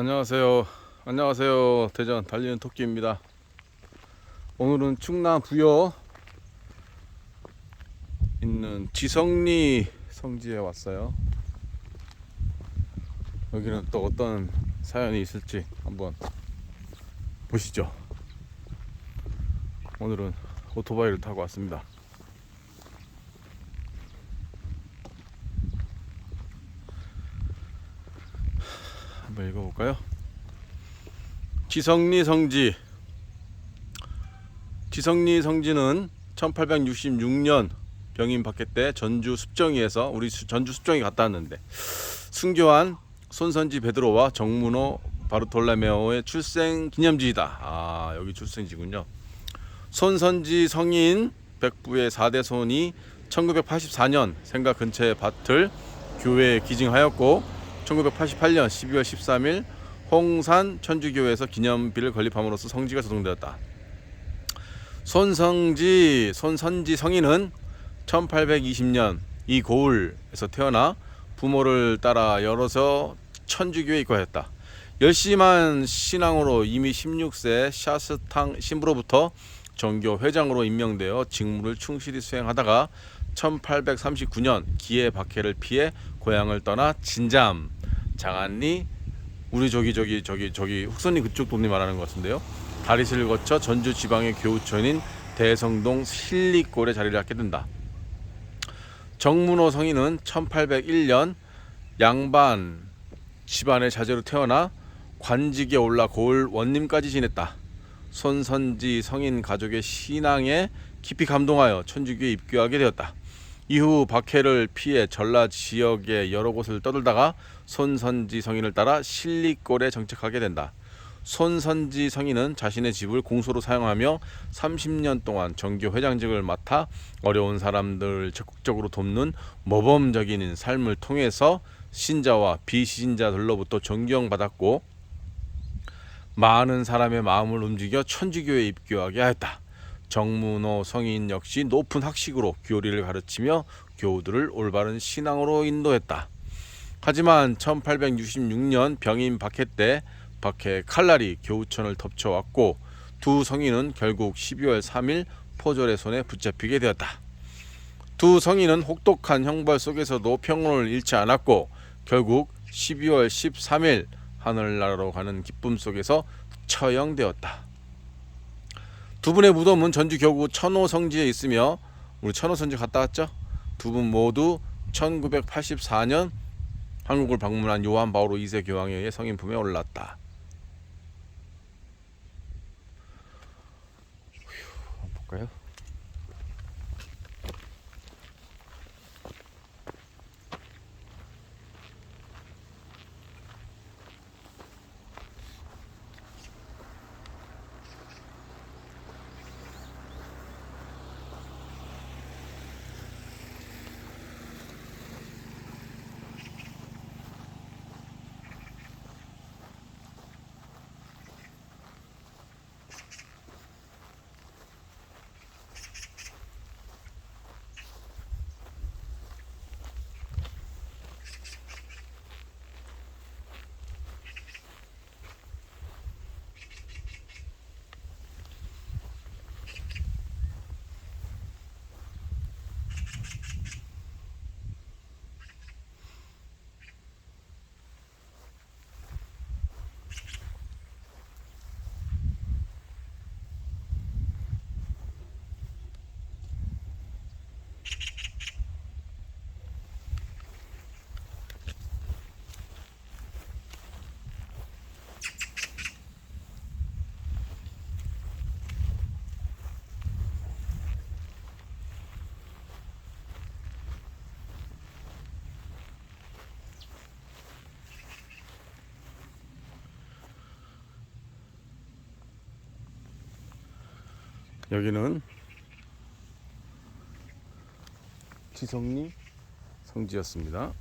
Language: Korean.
안녕하세요. 안녕하세요. 대전 달리는 토끼입니다. 오늘은 충남 부여 있는 지성리 성지에 왔어요. 여기는 또 어떤 사연이 있을지 한번 보시죠. 오늘은 오토바이를 타고 왔습니다. 한번 읽어볼까요? 지성리 성지 지성리 성지는 1866년 병임 박해 때 전주 습정이에서 우리 수- 전주 습정이 갔다 왔는데 순교한 손선지 베드로와 정문호 바르톨레메오의 출생 기념지이다. 아 여기 출생지군요. 손선지 성인 백부의 4대 손이 1984년 생가 근처의 밭을 교회에 기증하였고 1988년 12월 13일 홍산 천주교회에서 기념비를 건립함으로써 성지가 조성되었다. 손성지 손선지 성인은 1820년 이 고을에서 태어나 부모를 따라 열어서 천주교에 입과했다. 열심한 신앙으로 이미 16세 샤스탕 신부로부터 정교 회장으로 임명되어 직무를 충실히 수행하다가 1839년 기해 박해를 피해 고향을 떠나 진잠 장안리 우리 저기 저기 저기 저기 흑선리 그쪽 동네 말하는 것 같은데요. 다리스를 거쳐 전주 지방의 교우촌인 대성동 실리골에 자리를 갖게 된다. 정문호 성인은 1801년 양반 집안의 자제로 태어나 관직에 올라 고을 원님까지 지냈다. 손선지 성인 가족의 신앙에 깊이 감동하여 천주교에 입교하게 되었다. 이후 박해를 피해 전라 지역의 여러 곳을 떠돌다가 손선지 성인을 따라 실리골에 정착하게 된다. 손선지 성인은 자신의 집을 공소로 사용하며 30년 동안 정교 회장직을 맡아 어려운 사람들을 적극적으로 돕는 모범적인 삶을 통해서 신자와 비신자들로부터 존경받았고 많은 사람의 마음을 움직여 천주교에 입교하게 하였다. 정문호 성인 역시 높은 학식으로 교리를 가르치며 교우들을 올바른 신앙으로 인도했다. 하지만 1866년 병임 박해 때 박해 칼날이 교우천을 덮쳐왔고 두 성인은 결국 12월 3일 포졸의 손에 붙잡히게 되었다. 두 성인은 혹독한 형벌 속에서도 평온을 잃지 않았고 결국 12월 13일 하늘나라로 가는 기쁨 속에서 처형되었다. 두 분의 무덤은 전주 겨구 천호 성지에 있으며 우리 천호 성지 갔다 왔죠? 두 분 모두 1984년 한국을 방문한 요한 바오로 2세 교황에 의해 성인품에 올랐다. 볼까요? 여기는 지성리 성지였습니다.